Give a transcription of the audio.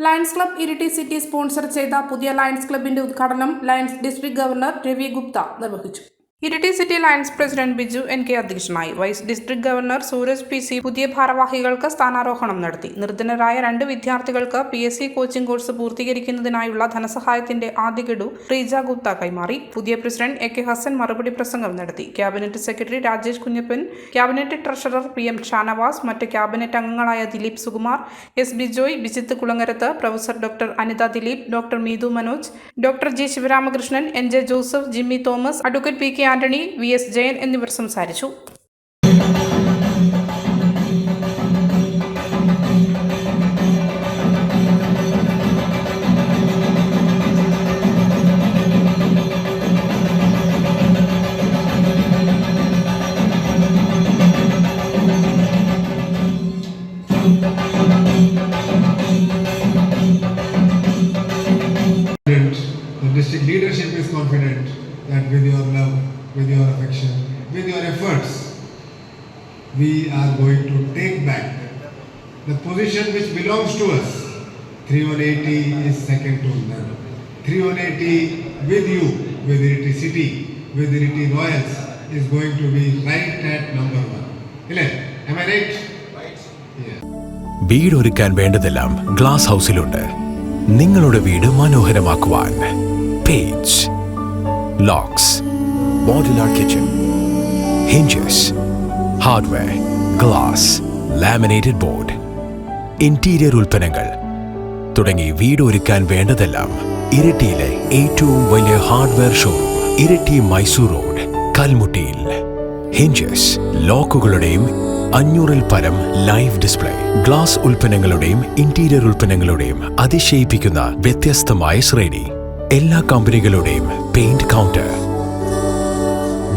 Lions Club Iritty city sponsor ചെയ്ത പുതിയ lions ക്ലബിന്റെ ഉദ്ഘാടനം Lions district governor Ravi Gupta നിർവഹിച്ചു. Iritty city Lions president Biju N K അധ്യക്ഷനായി. Vice district governor Suraj P C പുതിയ ഭാരവാഹികൾക്ക് സ്ഥാനാരോഹണം നടത്തി. നിർധനരായ രണ്ട് വിദ്യാർത്ഥികൾക്ക് P S C coaching course പൂർത്തീകരിക്കുന്നതിനായുള്ള ധനസഹായത്തിന്റെ ആദ്യ ഗഡു റീജ ഗുപ്ത കൈമാറി. പുതിയ പ്രസിഡന്റ് എ കെ ഹസൻ മറുപടി പ്രസംഗം നടത്തി. Cabinet secretary Rajesh Kunjappan cabinet treasurer P M Shanavas മറ്റ് ക്യാബിനറ്റ് അംഗങ്ങളായ Dileep Sukumar S Bijoy Bijith Kulangarath professor doctor Anitha Dileep doctor Meethu Manoj doctor G Sivaramakrishnan N J Joseph Jimmy Thomas advocate P K Antony V S Jayan എന്നിവർ സംസാരിച്ചു the district leadership is confident that with your love, with your affection, with your efforts, we are going to take back the position which belongs to us. 3180 is second to none. 3180 with you, with is City, with is Royals, is going to be right at number one. Hello, am I right? വീട് ഒരുക്കാൻ വേണ്ടതെല്ലാം glass ഹൗസിലുണ്ട് നിങ്ങളുടെ വീട് മനോഹരമാക്കുവാൻ page locks modular kitchen hinges hardware glass laminated board interior ഉൽപ്പന്നങ്ങൾ. തുടങ്ങി വീട് ഒരുക്കാൻ വേണ്ടതെല്ലാം ഇരിട്ടിയിലെ ഏറ്റവും വലിയ hardware showroom Iritty Mysore road കൽമുട്ടിയിൽ. Hinges ലോക്കുകളുടെയും അഞ്ഞൂറിൽ പരം ലൈവ് ഡിസ്പ്ലേ ഗ്ലാസ് ഉൽപ്പന്നങ്ങളുടെയും ഇന്റീരിയർ ഉൽപ്പന്നങ്ങളുടെയും അതിശയിപ്പിക്കുന്ന വ്യത്യസ്തമായ ശ്രേണി. എല്ലാ കമ്പനികളുടെയും paint counter